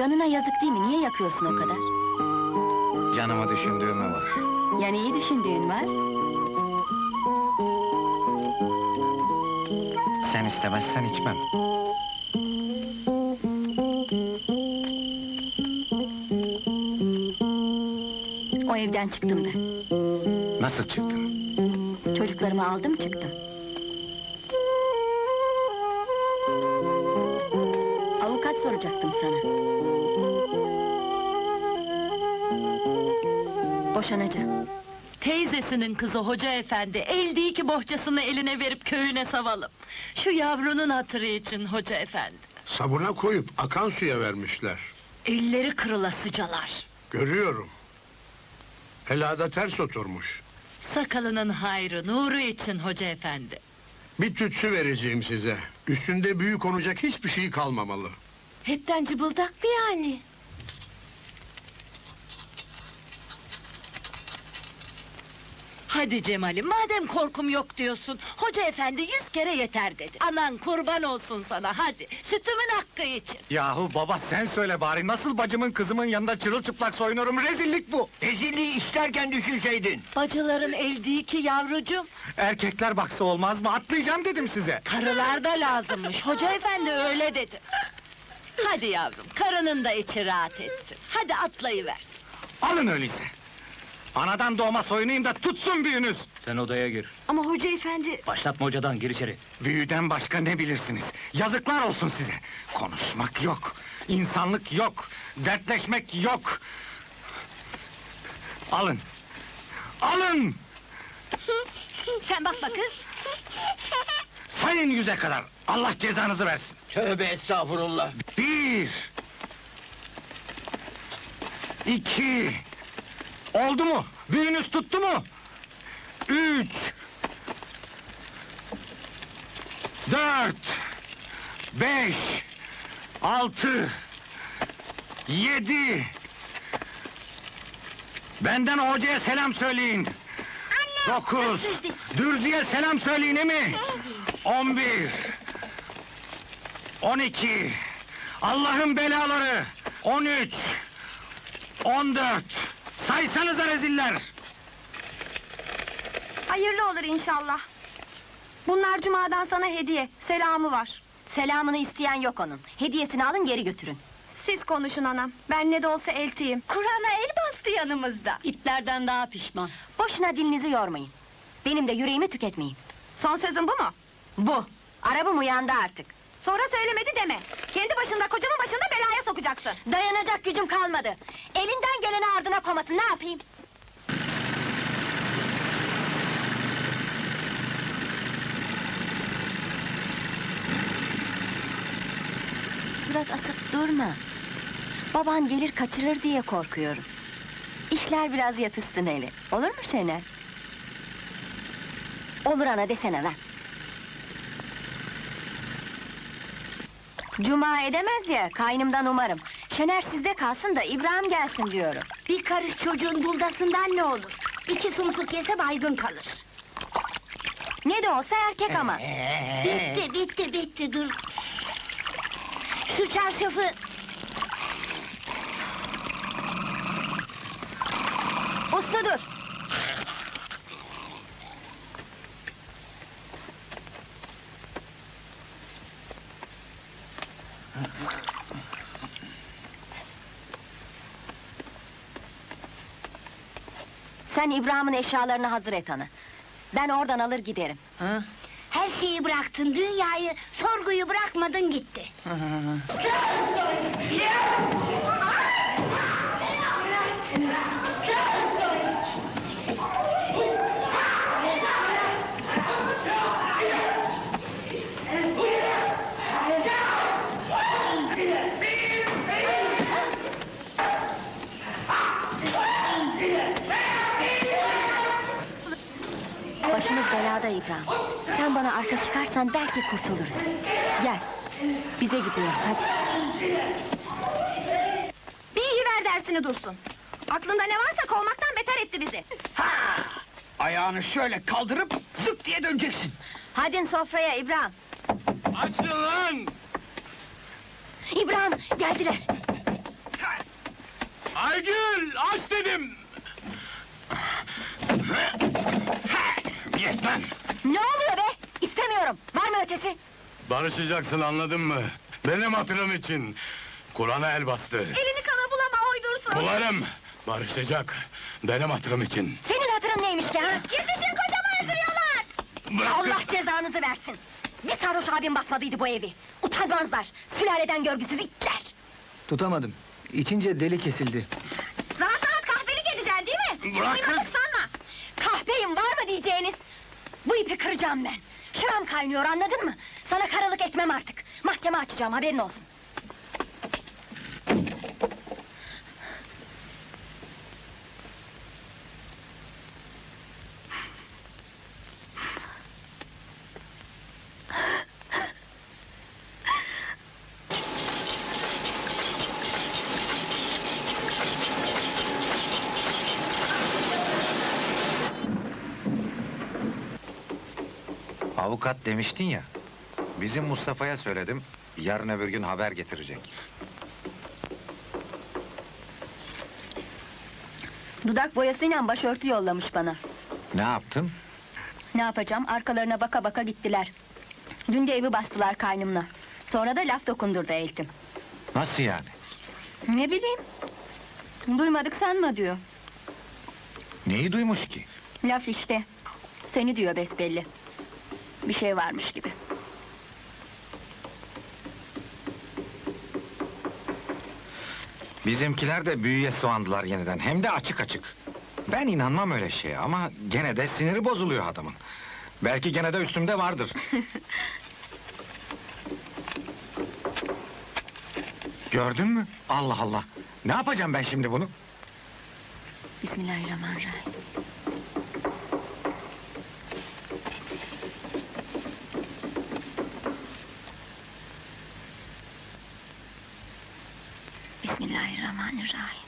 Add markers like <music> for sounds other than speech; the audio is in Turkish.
Canına yazık değil mi? Niye yakıyorsun o kadar? Canımı düşündüğümü var. Yani iyi düşündüğün var. Sen istemezsen içmem. O evden çıktım ben. Nasıl çıktın? Çocuklarımı aldım çıktım. Avukat soracaktım sana. Boşanacağım. Teyzesinin kızı hoca efendi, el değil ki bohçasını eline verip köyüne savalım. Şu yavrunun hatırı için hoca efendi. Sabuna koyup akan suya vermişler. Elleri kırılasıcalar. Görüyorum. Helada ters oturmuş. Sakalının hayrı, nuru için hoca efendi. Bir tütsü vereceğim size. Üstünde büyük konacak hiçbir şey kalmamalı. Hepten cıbıldak bir yani. Hadi Cemal'im, madem korkum yok diyorsun, hoca efendi yüz kere yeter dedi. Anan kurban olsun sana, hadi, sütümün hakkı için. Yahu baba sen söyle bari nasıl bacımın kızımın yanında çırılçıplak soyunurum rezillik bu. Rezilliği isterken düşünseydin. Bacıların el değil ki yavrucuğum. Erkekler baksa olmaz mı atlayacağım dedim size. Karılar da lazımmış, hoca efendi öyle dedi. Hadi yavrum, karının da içi rahat etsin. Hadi atlayıver. Alın öyleyse. Anadan doğma soyunayım da tutsun büyünüz. Sen odaya gir. Ama hoca efendi... Başlatma hocadan, gir içeri. Büyüden başka ne bilirsiniz? Yazıklar olsun size. Konuşmak yok, insanlık yok, dertleşmek yok. Alın. Alın! <laughs> Sen bakma kız. Sayın yüze kadar. Allah cezanızı versin. Tövbe estağfurullah. Bir. İki. Oldu mu? Büyünüz tuttu mu? Üç. Dört. Beş. Altı. Yedi. Benden hocaya selam söyleyin. Dokuz. Dürzüye selam söyleyin mi? On bir. On iki. Allah'ın belaları. On üç. On dört. Saysanıza reziller. Hayırlı olur inşallah. Bunlar cumadan sana hediye. Selamı var. Selamını isteyen yok onun. Hediyesini alın geri götürün. Siz konuşun anam. Ben ne de olsa eltiyim. Kur'an'a el bastı yanımızda. İtlerden daha pişman. Boşuna dilinizi yormayın. Benim de yüreğimi tüketmeyin. Son sözün bu mu? Bu. Arabam uyandı artık. Sonra söylemedi deme. Kendi başında kocamın başında sokacaksın. Dayanacak gücüm kalmadı. Elinden geleni ardına komasın ne yapayım? Surat asıp durma. Baban gelir kaçırır diye korkuyorum. İşler biraz yatışsın hele. Olur mu Şener? Olur ana desene lan. Cuma edemez ya, kaynımdan umarım. Şener sizde kalsın da İbrahim gelsin diyorum. Bir karış çocuğun buldasından ne olur? İki sumsuk yese baygın kalır. Ne de olsa erkek ama. <laughs> Bitti, bitti, bitti, dur. Şu çarşafı... Uslu dur. Sen İbrahim'in eşyalarını hazır et ana. Ben oradan alır giderim. Her şeyi bıraktın, dünyayı, sorguyu bırakmadın gitti. Başımız belada İbrahim. Sen bana arka çıkarsan belki kurtuluruz. Gel. Bize gidiyoruz hadi. Bir iyi ver dersini dursun. Aklında ne varsa kovmaktan beter etti bizi. Ayağını şöyle kaldırıp zıp diye döneceksin. Hadi sofraya İbrahim. Açın lan! İbrahim geldiler. Aygül aç dedim. Yetmem! Ne oluyor be? İstemiyorum. Var mı ötesi? Barışacaksın anladın mı? Benim hatırım için. Kur'an'a el bastı. Elini kana bulama uydursun. Bularım. Barışacak. Benim hatırım için. Senin hatırın neymiş ki ha? Yetişin kocamı öldürüyorlar. Bırakın. Allah cezanızı versin. Bir sarhoş abim basmadıydı bu evi. Utanmazlar. Sülaleden görgüsüz itler. Tutamadım. İçince deli kesildi. Rahat rahat kahvelik edeceksin değil mi? Bırakın. Sanma. Kahpeyim var mı diyeceğiniz? Bu ipi kıracağım ben. Şuram kaynıyor anladın mı? Sana karalık etmem artık. Mahkeme açacağım haberin olsun. Avukat demiştin ya. Bizim Mustafa'ya söyledim. Yarın öbür gün haber getirecek. Dudak boyasıyla başörtü yollamış bana. Ne yaptın? Ne yapacağım? Arkalarına baka baka gittiler. Dün de evi bastılar kaynımla. Sonra da laf dokundurdu eltim. Nasıl yani? Ne bileyim. Duymadık sanma diyor. Neyi duymuş ki? Laf işte. Seni diyor besbelli. Bir şey varmış gibi. Bizimkiler de büyüye soğandılar yeniden. Hem de açık açık. Ben inanmam öyle şeye ama gene de siniri bozuluyor adamın. Belki gene de üstümde vardır. <laughs> Gördün mü? Allah Allah! Ne yapacağım ben şimdi bunu? Bismillahirrahmanirrahim. Bismillahirrahmanirrahim.